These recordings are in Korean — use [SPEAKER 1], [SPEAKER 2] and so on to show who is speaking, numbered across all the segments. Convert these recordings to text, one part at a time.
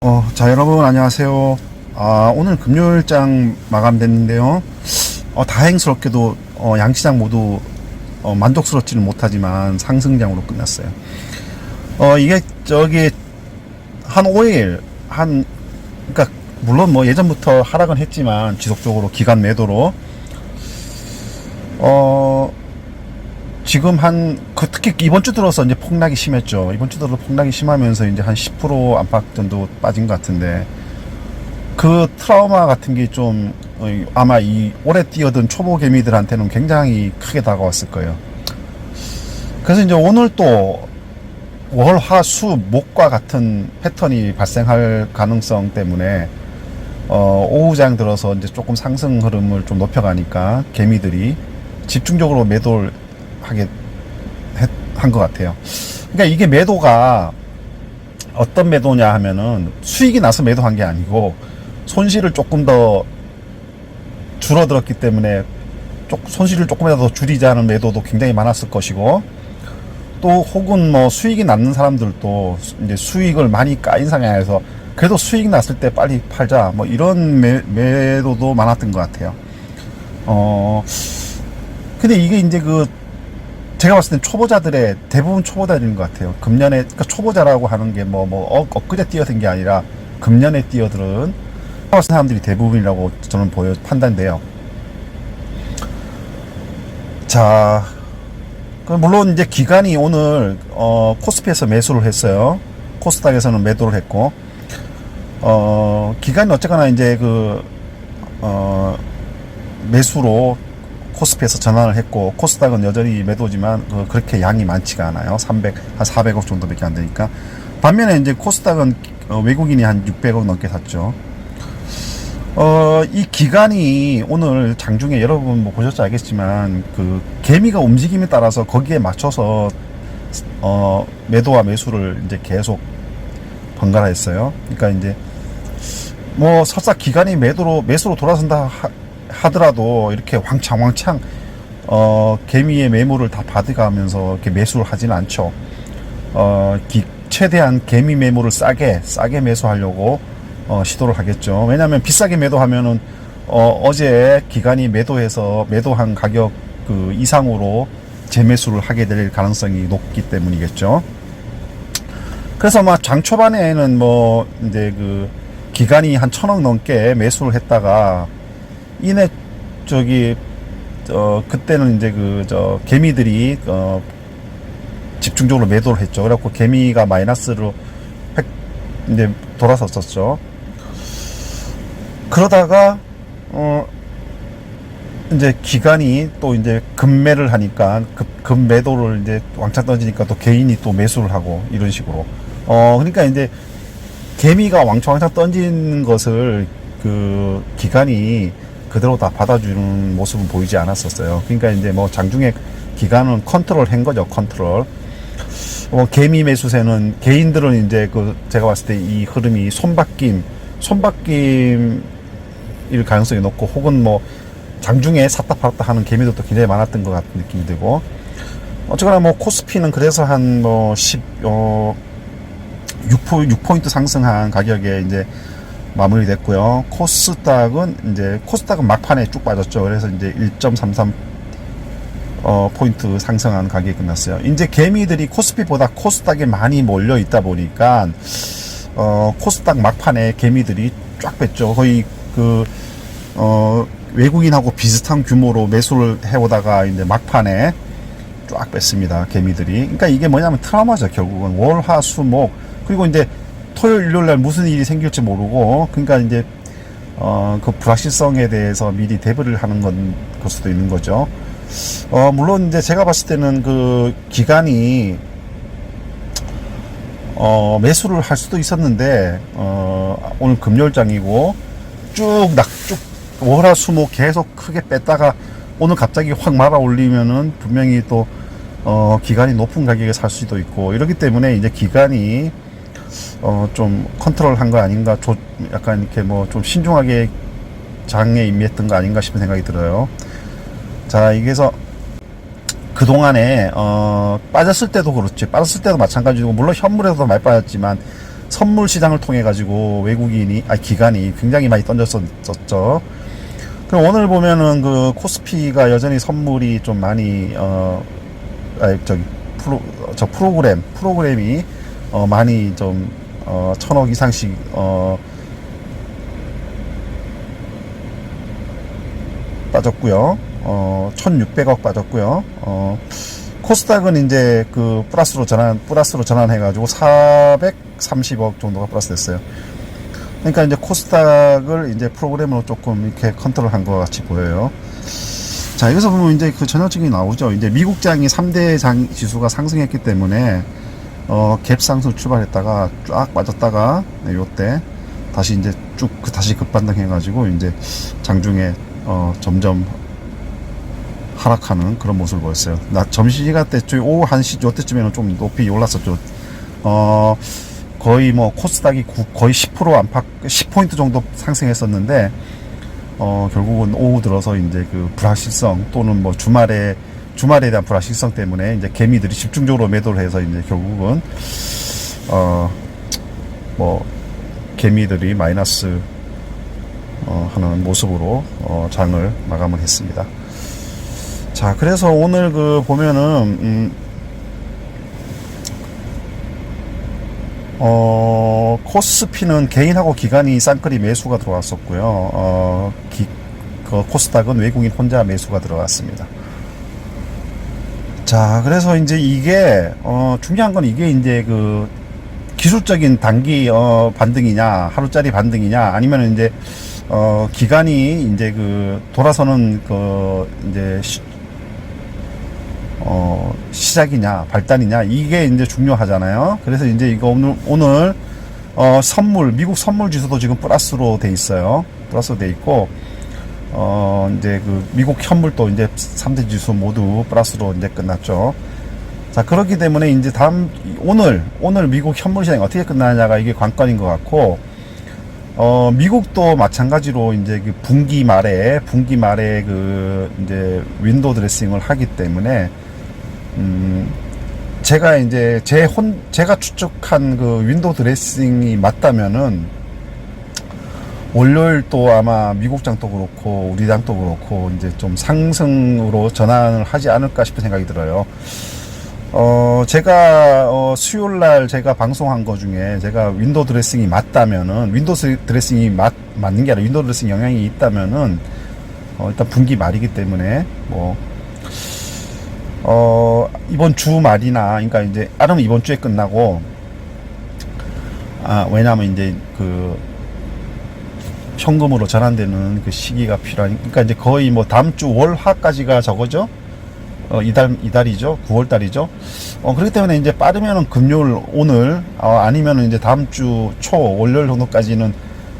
[SPEAKER 1] 어, 자, 여러분, 안녕하세요. 아, 오늘 금요일장 마감됐는데요. 어, 다행스럽게도, 어, 양시장 모두, 어, 만족스럽지는 못하지만 상승장으로 끝났어요. 어, 이게, 저기, 한 5일, 한, 그니까, 물론 뭐 예전부터 하락은 했지만, 지속적으로 기간 매도로, 어, 지금 한, 그 특히 이번 주 들어서 이제 폭락이 심했죠. 이번 주 들어서 폭락이 심하면서 이제 한 10% 안팎 정도 빠진 것 같은데, 그 트라우마 같은 게 좀, 어, 아마 이 오래 뛰어든 초보 개미들한테는 굉장히 크게 다가왔을 거예요. 그래서 이제 오늘 또 월, 화, 수, 목과 같은 패턴이 발생할 가능성 때문에, 어, 오후장 들어서 이제 조금 상승 흐름을 좀 높여가니까 개미들이 집중적으로 매도를 하게 한 것 같아요. 그러니까 이게 매도가 어떤 매도냐 하면은 수익이 나서 매도한 게 아니고 손실을 조금 더 줄어들었기 때문에 쪽- 손실을 조금이라도 줄이자는 매도도 굉장히 많았을 것이고 또 혹은 뭐 수익이 났는 사람들도 이제 수익을 많이 까인 상황에서 그래도 수익 났을 때 빨리 팔자 뭐 이런 매, 매도도 많았던 것 같아요. 어 근데 이게 이제 그 제가 봤을 땐 초보자들의 대부분 초보자들인 것 같아요. 금년에 그러니까 초보자라고 하는 게 뭐뭐 엊그제 뛰어든 게 아니라 금년에 뛰어들은 사람들이 대부분이라고 저는 보여 판단돼요. 자, 그 물론 이제 기간이 오늘 어, 코스피에서 매수를 했어요. 코스닥에서는 매도를 했고, 어, 기간이 어쨌거나 이제 그 어, 매수로 코스피에서 전환을 했고 코스닥은 여전히 매도지만 그 그렇게 양이 많지가 않아요. 300, 한 400억 정도밖에 안 되니까. 반면에 이제 코스닥은 어, 외국인이 한 600억 넘게 샀죠. 어, 이 기간이 오늘 장중에 여러분 뭐 보셨지 알겠지만 그 개미가 움직임에 따라서 거기에 맞춰서 어, 매도와 매수를 이제 계속 번갈아 했어요. 그러니까 이제 뭐 설사 기간이 매도로 매수로 돌아선다 하, 하더라도 이렇게 왕창왕창 어, 개미의 매물을 다 받아가면서 이렇게 매수를 하지는 않죠. 어, 기, 최대한 개미 매물을 싸게 싸게 매수하려고 어, 시도를 하겠죠. 왜냐하면 비싸게 매도하면은 어, 어제 기간이 매도해서 매도한 가격 그 이상으로 재매수를 하게 될 가능성이 높기 때문이겠죠. 그래서 막 장 초반에는 뭐 이제 그 기간이 한 천억 넘게 매수를 했다가 이내 저기 어 그때는 이제 그 저 개미들이 어 집중적으로 매도를 했죠. 그래갖고 개미가 마이너스로 획 이제 돌아섰었죠. 그러다가 어 이제 기간이 또 이제 급매를 하니까 급, 급매도를 이제 왕창 던지니까 또 개인이 또 매수를 하고 이런 식으로 어 그러니까 이제 개미가 왕창 왕창 던진 것을 그 기간이 그대로 다 받아주는 모습은 보이지 않았었어요. 그러니까 이제 뭐 장중에 기간은 컨트롤 한 거죠, 컨트롤. 어, 개미 매수세는 개인들은 이제 그 제가 봤을 때 이 흐름이 손바뀜, 손바뀜일 가능성이 높고 혹은 뭐 장중에 샀다 팔았다 하는 개미들도 굉장히 많았던 것 같은 느낌이 들고 어쨌거나 뭐 코스피는 그래서 한 뭐 10, 어, 6포, 6포인트 상승한 가격에 이제 마무리됐고요. 코스닥은 이제 코스닥은 막판에 쭉 빠졌죠. 그래서 이제 1.33 어, 포인트 상승한 가격이 끝났어요. 이제 개미들이 코스피보다 코스닥에 많이 몰려 있다 보니까 어, 코스닥 막판에 개미들이 쫙 뺐죠. 거의 그 어, 외국인하고 비슷한 규모로 매수를 해오다가 이제 막판에 쫙 뺐습니다. 개미들이. 그러니까 이게 뭐냐면 트라우마죠. 결국은 월, 화, 수, 목 그리고 이제 토요일, 일요일 날 무슨 일이 생길지 모르고 그러니까 이제 어, 그 불확실성에 대해서 미리 대비를 하는 건, 걸 수도 있는 거죠. 어, 물론 이제 제가 봤을 때는 그 기간이 어, 매수를 할 수도 있었는데 어, 오늘 금요일장이고 쭉 낙, 쭉 월화수목 계속 크게 뺐다가 오늘 갑자기 확 말아 올리면은 분명히 또 어, 기간이 높은 가격에 살 수도 있고 이렇기 때문에 이제 기간이 어, 좀 컨트롤 한 거 아닌가 조, 약간 이렇게 뭐 좀 신중하게 장에 임했던 거 아닌가 싶은 생각이 들어요. 자, 이게서 그동안에 어, 빠졌을 때도 그렇지 빠졌을 때도 마찬가지고 물론 현물에서도 많이 빠졌지만 선물 시장을 통해 가지고 외국인이 아 기관이 굉장히 많이 던졌었죠. 그럼 오늘 보면은 그 코스피가 여전히 선물이 좀 많이 어 아니 저기 프로 저 프로그램 프로그램이 어 많이 좀 어 천억 이상씩 어 빠졌고요. 어 1,600억 빠졌고요. 어 코스닥은 이제 그 플러스로 전환 플러스로 전환해 가지고 430억 정도가 플러스 됐어요. 그러니까 이제 코스닥을 이제 프로그램으로 조금 이렇게 컨트롤한 것 같이 보여요. 자, 여기서 보면 이제 그 전형적인 나오죠. 이제 미국장이 3대 장 지수가 상승했기 때문에 어, 갭 상승 출발했다가 쫙 빠졌다가 네, 요때 다시 이제 쭉 그- 다시 급반등 해 가지고 이제 장중에 어, 점점 하락하는 그런 모습을 보였어요. 나 점심시간 때쯤 오후 1시 요때쯤에는 좀 높이 올랐었죠. 어, 거의 뭐 코스닥이 구- 거의 10% 안팎 10포인트 정도 상승했었는데 어 결국은 오후 들어서 이제 그 불확실성 또는 뭐 주말에 주말에 대한 불확실성 때문에 이제 개미들이 집중적으로 매도를 해서 이제 결국은 어 뭐 개미들이 마이너스 어 하는 모습으로 어 장을 마감을 했습니다. 자 그래서 오늘 그 보면은 음 어, 코스피는 개인하고 기관이 쌍끌이 매수가 들어왔었고요. 어, 기, 그 코스닥은 외국인 혼자 매수가 들어갔습니다. 자, 그래서 이제 이게, 어, 중요한 건 이게 이제 그 기술적인 단기, 어, 반등이냐, 하루짜리 반등이냐, 아니면 이제, 어, 기간이 이제 그 돌아서는 그 이제 시, 어, 시작이냐, 발단이냐, 이게 이제 중요하잖아요. 그래서 이제 이거 오늘, 오늘, 어, 선물, 미국 선물 지수도 지금 플러스로 돼 있어요. 플러스로 돼 있고, 어, 이제 그 미국 현물도 이제 3대 지수 모두 플러스로 이제 끝났죠. 자, 그렇기 때문에 이제 다음, 오늘, 오늘 미국 현물 시장이 어떻게 끝나냐가 이게 관건인 것 같고, 어, 미국도 마찬가지로 이제 그 분기 말에, 분기 말에 그 이제 윈도우 드레싱을 하기 때문에, 음, 제가 이제 제 혼, 제가 추측한 그 윈도우 드레싱이 맞다면은, 월요일 또 아마 미국 장도 그렇고, 우리 당도 그렇고, 이제 좀 상승으로 전환을 하지 않을까 싶은 생각이 들어요. 어, 제가, 어, 수요일 날 제가 방송한 거 중에 제가 윈도우 드레싱이 맞다면은, 윈도우 드레싱이 맞, 맞는 게 아니라 윈도우 드레싱 영향이 있다면은, 어, 일단 분기 말이기 때문에, 뭐, 어, 이번 주 말이나, 그러니까 이제, 아르면 이번 주에 끝나고, 아, 왜냐면 이제 그, 현금으로 전환되는 그 시기가 필요하니, 그러니까 이제 거의 뭐 다음 주 월화까지가 저거죠? 어, 이달, 이달이죠? 9월 달이죠? 어, 그렇기 때문에 이제 빠르면은 금요일, 오늘, 어, 아니면은 이제 다음 주 초, 월요일 정도까지는,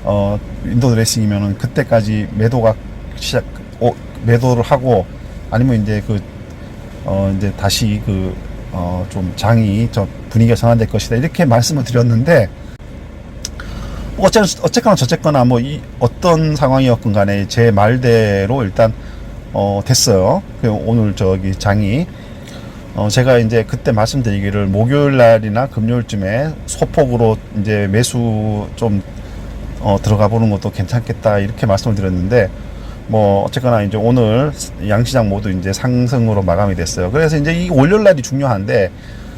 [SPEAKER 1] 어, 윈도우 드레싱이면은 그때까지 매도가 시작, 어, 매도를 하고, 아니면 이제 그, 어, 이제 다시 그, 어, 좀 장이, 저 분위기가 전환될 것이다. 이렇게 말씀을 드렸는데, 어쨌, 어쨌거나 저쨌거나 뭐, 이, 어떤 상황이었건 간에 제 말대로 일단, 어, 됐어요. 그 오늘 저기 장이. 어, 제가 이제 그때 말씀드리기를 목요일 날이나 금요일쯤에 소폭으로 이제 매수 좀, 어, 들어가 보는 것도 괜찮겠다. 이렇게 말씀을 드렸는데, 뭐, 어쨌거나 이제 오늘 양시장 모두 이제 상승으로 마감이 됐어요. 그래서 이제 이 월요일 날이 중요한데,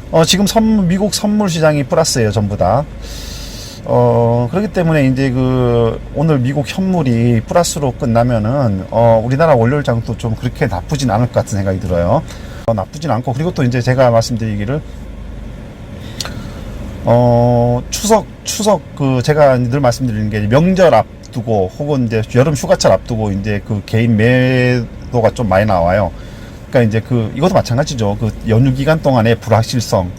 [SPEAKER 1] 어, 지금 선, 미국 선물 시장이 플러스예요. 전부 다. 어, 그렇기 때문에 이제 그, 오늘 미국 현물이 플러스로 끝나면은, 어, 우리나라 월요일 장도 좀 그렇게 나쁘진 않을 것 같은 생각이 들어요. 어, 나쁘진 않고, 그리고 또 이제 제가 말씀드리기를, 어, 추석, 추석, 그, 제가 늘 말씀드리는 게 명절 앞두고, 혹은 이제 여름 휴가철 앞두고, 이제 그 개인 매도가 좀 많이 나와요. 그러니까 이제 그, 이것도 마찬가지죠. 그 연휴 기간 동안의 불확실성,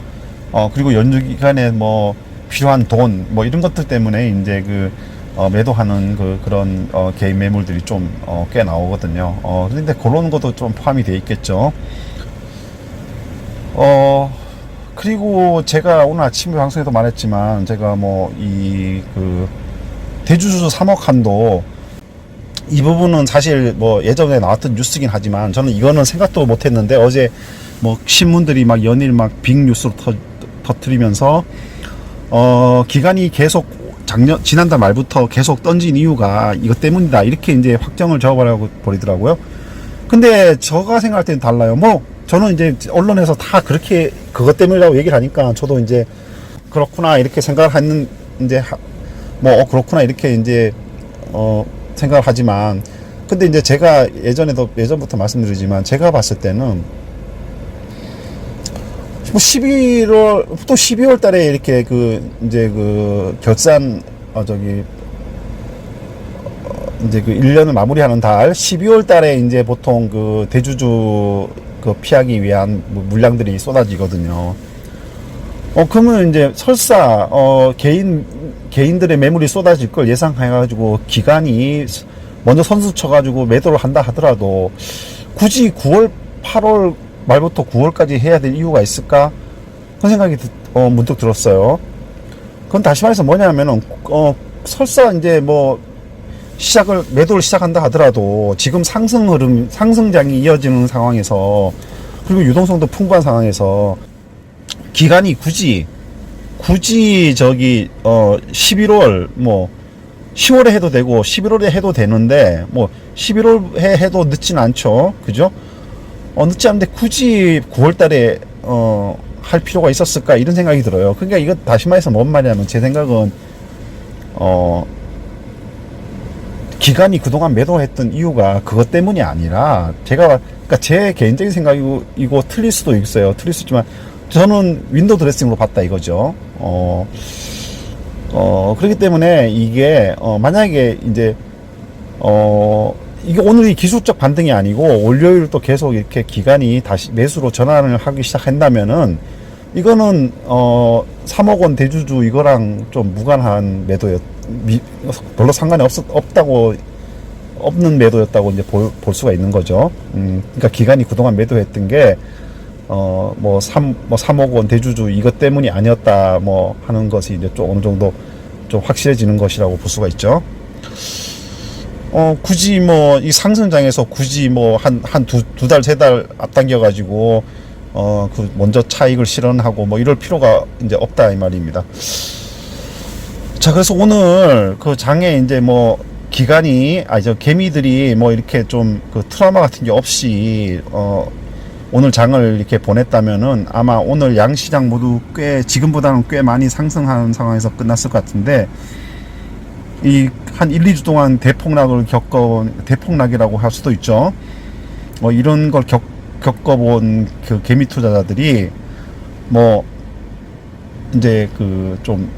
[SPEAKER 1] 어, 그리고 연휴 기간에 뭐, 필요한 돈, 뭐 이런 것들 때문에 이제 그, 어, 매도하는 그, 그런, 어, 개인 매물들이 좀, 어, 꽤 나오거든요. 어, 그런데 그런 것도 좀 포함이 돼 있겠죠. 어, 그리고 제가 오늘 아침에 방송에도 말했지만, 제가 뭐, 이, 그, 대주주 3억 한도, 이 부분은 사실 뭐 예전에 나왔던 뉴스긴 하지만 저는 이거는 생각도 못 했는데 어제 뭐 신문들이 막 연일 막 빅 뉴스로 터, 터트리면서 어, 기간이 계속 작년, 지난달 말부터 계속 던진 이유가 이것 때문이다. 이렇게 이제 확정을 지어버리고 버리더라고요. 근데 제가 생각할 때는 달라요. 뭐, 저는 이제 언론에서 다 그렇게 그것 때문이라고 얘기를 하니까 저도 이제 그렇구나. 이렇게 생각을 하는, 이제, 하- 뭐, 어, 그렇구나. 이렇게 이제, 어, 생각을 하지만, 근데 이제 제가 예전에도, 예전부터 말씀드리지만, 제가 봤을 때는, 뭐 11월 또 12월 달에 이렇게 그 이제 그 결산 어 저기 어 이제 그 1년을 마무리하는 달 12월 달에 이제 보통 그 대주주 그 피하기 위한 뭐 물량들이 쏟아지거든요. 어 그러면 이제 설사 어 개인 개인들의 매물이 쏟아질 걸 예상해 가지고 기간이 먼저 선수 쳐 가지고 매도를 한다 하더라도 굳이 9월 8월 말부터 9월까지 해야 될 이유가 있을까? 그런 생각이 드- 어, 문득 들었어요. 그건 다시 말해서 뭐냐면은, 어, 설사 이제 뭐, 시작을, 매도를 시작한다 하더라도 지금 상승 흐름, 상승장이 이어지는 상황에서 그리고 유동성도 풍부한 상황에서 기간이 굳이, 굳이 저기, 어, 11월, 뭐, 10월에 해도 되고 11월에 해도 되는데 뭐 11월에 해도 늦진 않죠. 그죠? 어, 늦지 않은데 굳이 9월 달에, 어, 할 필요가 있었을까? 이런 생각이 들어요. 그러니까 이거 다시 말해서 뭔 말이냐면 제 생각은, 어, 기간이 그동안 매도했던 이유가 그것 때문이 아니라 제가, 그러니까 제 개인적인 생각이고, 이거 틀릴 수도 있어요. 틀릴 수 있지만 저는 윈도우 드레싱으로 봤다 이거죠. 어, 어, 그렇기 때문에 이게, 어, 만약에 이제, 어, 이게 오늘 이 기술적 반등이 아니고 월요일 또 계속 이렇게 기간이 다시 매수로 전환을 하기 시작한다면은 이거는 어 3억 원 대주주 이거랑 좀 무관한 매도였 미, 별로 상관이 없, 없다고 없는 매도였다고 이제 볼, 볼 수가 있는 거죠. 음, 그러니까 기간이 그동안 매도했던 게 어, 뭐, 3, 뭐, 3억 원 대주주 이것 때문이 아니었다, 뭐, 하는 것이 이제 좀 어느 정도 좀 확실해지는 것이라고 볼 수가 있죠. 어, 굳이 뭐, 이 상승장에서 굳이 뭐, 한, 한 두, 두 달, 세 달 앞당겨가지고, 어, 그, 먼저 차익을 실현하고 뭐, 이럴 필요가 이제 없다, 이 말입니다. 자, 그래서 오늘 그 장에 이제 뭐, 기간이, 아, 저 개미들이 뭐, 이렇게 좀 그 트라우마 같은 게 없이, 어, 오늘 장을 이렇게 보냈다면은 아마 오늘 양시장 모두 꽤, 지금보다는 꽤 많이 상승하는 상황에서 끝났을 것 같은데, 이 한 1, 2주 동안 대폭락을 겪어 대폭락이라고 할 수도 있죠. 뭐 이런 걸 겪, 겪어본 그 개미 투자자들이 뭐 이제 그 좀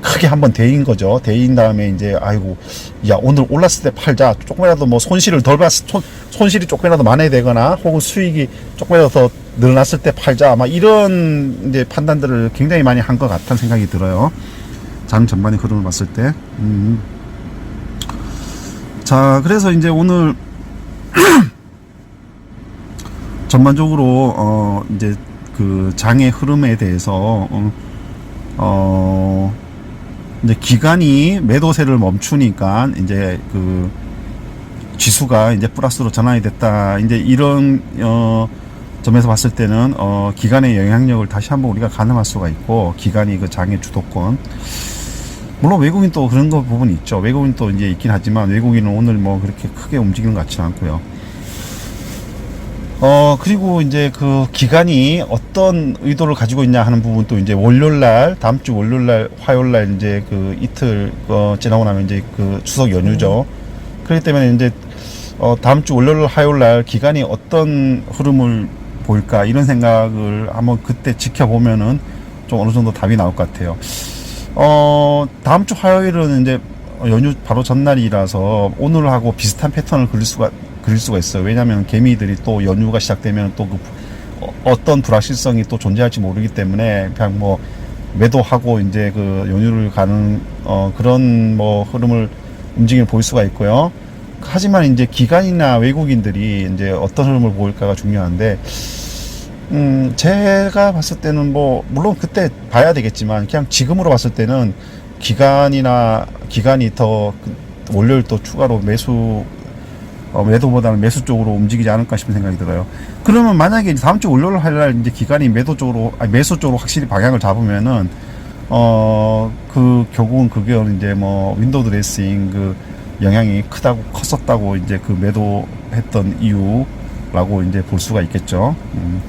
[SPEAKER 1] 크게 한번 대인 거죠. 대인 다음에 이제 아이고 야 오늘 올랐을 때 팔자 조금이라도 뭐 손실을 덜 봤, 손, 손실이 조금이라도 많아야 되거나 혹은 수익이 조금이라도 더 늘어났을 때 팔자 아마 이런 이제 판단들을 굉장히 많이 한 것 같다는 생각이 들어요. 장 전반의 흐름을 봤을 때. 음. 자, 그래서 이제 오늘 전반적으로 어 이제 그 장의 흐름에 대해서 어, 어 이제 기간이 매도세를 멈추니까 이제 그 지수가 이제 플러스로 전환이 됐다. 이제 이런 어 점에서 봤을 때는 어 기간의 영향력을 다시 한번 우리가 가늠할 수가 있고 기간이 그 장의 주도권 물론 외국인 또 그런 거 부분이 있죠. 외국인 또 이제 있긴 하지만 외국인은 오늘 뭐 그렇게 크게 움직이는 것 같지는 않고요. 어, 그리고 이제 그 기간이 어떤 의도를 가지고 있냐 하는 부분도 이제 월요일 날, 다음 주 월요일 날, 화요일 날 이제 그 이틀, 어, 지나고 나면 이제 그 추석 연휴죠. 그렇기 때문에 이제, 어, 다음 주 월요일, 화요일 날 기간이 어떤 흐름을 보일까 이런 생각을 한번 그때 지켜보면은 좀 어느 정도 답이 나올 것 같아요. 어, 다음 주 화요일은 이제 연휴 바로 전날이라서 오늘하고 비슷한 패턴을 그릴 수가 그릴 수가 있어요. 왜냐하면 개미들이 또 연휴가 시작되면 또 그 어떤 불확실성이 또 존재할지 모르기 때문에 그냥 뭐 매도하고 이제 그 연휴를 가는 어 그런 뭐 흐름을 움직임을 보일 수가 있고요. 하지만 이제 기관이나 외국인들이 이제 어떤 흐름을 보일까가 중요한데 음, 제가 봤을 때는 뭐, 물론 그때 봐야 되겠지만, 그냥 지금으로 봤을 때는 기간이나, 기간이 더, 그 월요일 또 추가로 매수, 어, 매도보다는 매수 쪽으로 움직이지 않을까 싶은 생각이 들어요. 그러면 만약에 다음 주 월요일 할날 이제 기간이 매도 쪽으로, 아니 매수 쪽으로 확실히 방향을 잡으면은, 어, 그, 결국은 그게 이제 뭐, 윈도우 드레싱 그 영향이 크다고, 컸었다고 이제 그 매도했던 이유 라고 이제 볼 수가 있겠죠. 음.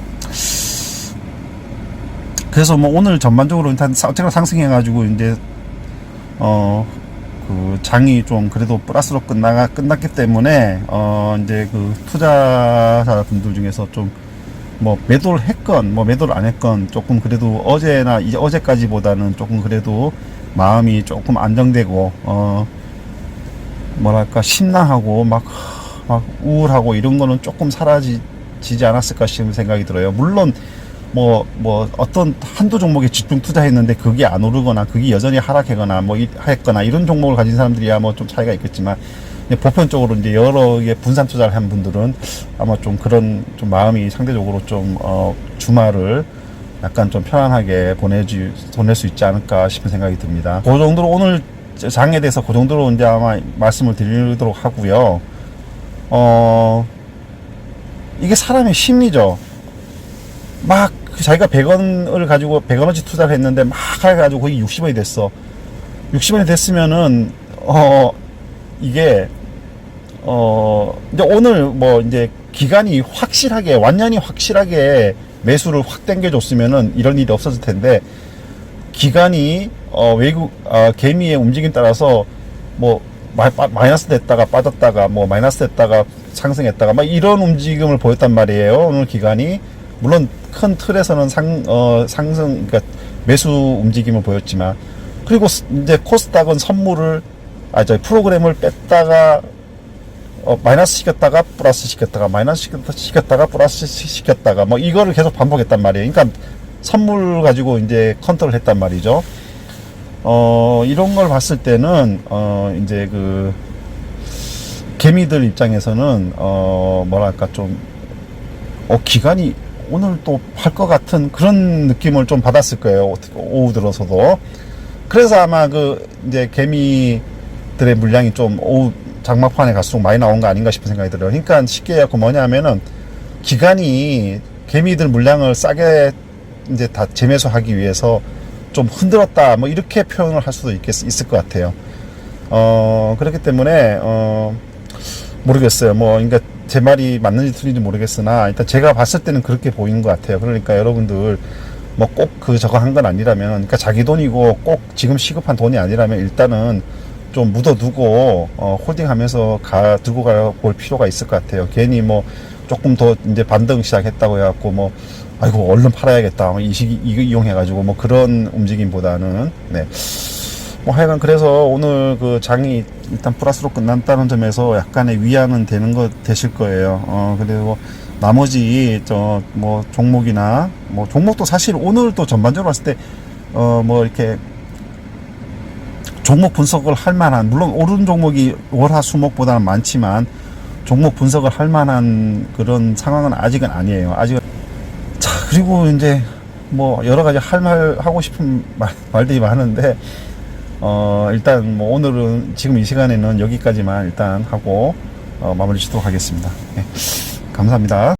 [SPEAKER 1] 그래서 뭐 오늘 전반적으로 일단 사- 어쨌거나 상승해가지고 이제, 어, 그 장이 좀 그래도 플러스로 끝나가, 끝났기 때문에, 어, 이제 그 투자자분들 중에서 좀 뭐 매도를 했건 뭐 매도를 안 했건 조금 그래도 어제나 이제 어제까지보다는 조금 그래도 마음이 조금 안정되고 어 뭐랄까 심란하고 막, 막 우울하고 이런 거는 조금 사라지지 않았을까 싶은 생각이 들어요. 물론 뭐, 뭐, 어떤 한두 종목에 집중 투자했는데 그게 안 오르거나 그게 여전히 하락하거나 뭐, 이- 했거나 이런 종목을 가진 사람들이야 뭐 좀 차이가 있겠지만 보편적으로 이제 여러 개 분산 투자를 한 분들은 아마 좀 그런 좀 마음이 상대적으로 좀, 어, 주말을 약간 좀 편안하게 보내주, 보낼 수 있지 않을까 싶은 생각이 듭니다. 그 정도로 오늘 장에 대해서 그 정도로 이제 아마 말씀을 드리도록 하고요. 어, 이게 사람의 심리죠. 막그 자기가 100원을 가지고 100원어치 투자를 했는데 막 해가지고 거의 60원이 됐어. 60원이 됐으면은 어 이게 어 이제 오늘 뭐 이제 기간이 확실하게 완전히 확실하게 매수를 확 당겨줬으면은 이런 일이 없었을 텐데 기간이 어 외국 어 개미의 움직임 따라서 뭐 마, 마- 마 이너스 됐다가 빠졌다가 뭐 마이너스 됐다가 상승했다가 막 이런 움직임을 보였단 말이에요 오늘 기간이 물론 큰 틀에서는 상, 어, 상승, 그러니까 매수 움직임을 보였지만, 그리고 스- 이제 코스닥은 선물을, 아, 저 프로그램을 뺐다가, 어, 마이너스 시켰다가 플러스 시켰다가, 마이너스 시켰다, 시켰다가 플러스 시- 시켰다가, 뭐 이거를 계속 반복했단 말이에요. 그러니까 선물 가지고 이제 컨트롤 했단 말이죠. 어, 이런 걸 봤을 때는, 어, 이제 그, 개미들 입장에서는, 어, 뭐랄까 좀, 어, 기간이 오늘 또 할 것 같은 그런 느낌을 좀 받았을 거예요. 오후 들어서도. 그래서 아마 그, 이제 개미들의 물량이 좀 오후 장막판에 갈수록 많이 나온 거 아닌가 싶은 생각이 들어요. 그러니까 쉽게 해갖고 뭐냐면은 기간이 개미들 물량을 싸게 이제 다 재매수하기 위해서 좀 흔들었다. 뭐 이렇게 표현을 할 수도 있겠, 있을 것 같아요. 어, 그렇기 때문에, 어, 모르겠어요. 뭐, 그러니까 제 말이 맞는지 틀린지 모르겠으나 일단 제가 봤을 때는 그렇게 보이는 것 같아요. 그러니까 여러분들 뭐 꼭 그 저거 한 건 아니라면, 그러니까 자기 돈이고 꼭 지금 시급한 돈이 아니라면 일단은 좀 묻어두고 어, 홀딩하면서 가 들고 가 볼 필요가 있을 것 같아요. 괜히 뭐 조금 더 이제 반등 시작했다고 해갖고 뭐 아이고 얼른 팔아야겠다. 뭐이 시기 이거 이용해가지고 뭐 그런 움직임보다는 네. 뭐 하여간 그래서 오늘 그 장이 일단 플러스로 끝났다는 점에서 약간의 위안은 되는 거 되실 거예요. 어 그리고 나머지 저 뭐 종목이나 뭐 종목도 사실 오늘 또 전반적으로 봤을 때 어 뭐 이렇게 종목 분석을 할 만한 물론 오른 종목이 월화수목보다는 많지만 종목 분석을 할 만한 그런 상황은 아직은 아니에요. 아직은 자 그리고 이제 뭐 여러 가지 할 말 하고 싶은 말, 말들이 많은데 어, 일단 뭐 오늘은 지금 이 시간에는 여기까지만 일단 하고 어, 마무리 짓도록 하겠습니다. 네, 감사합니다.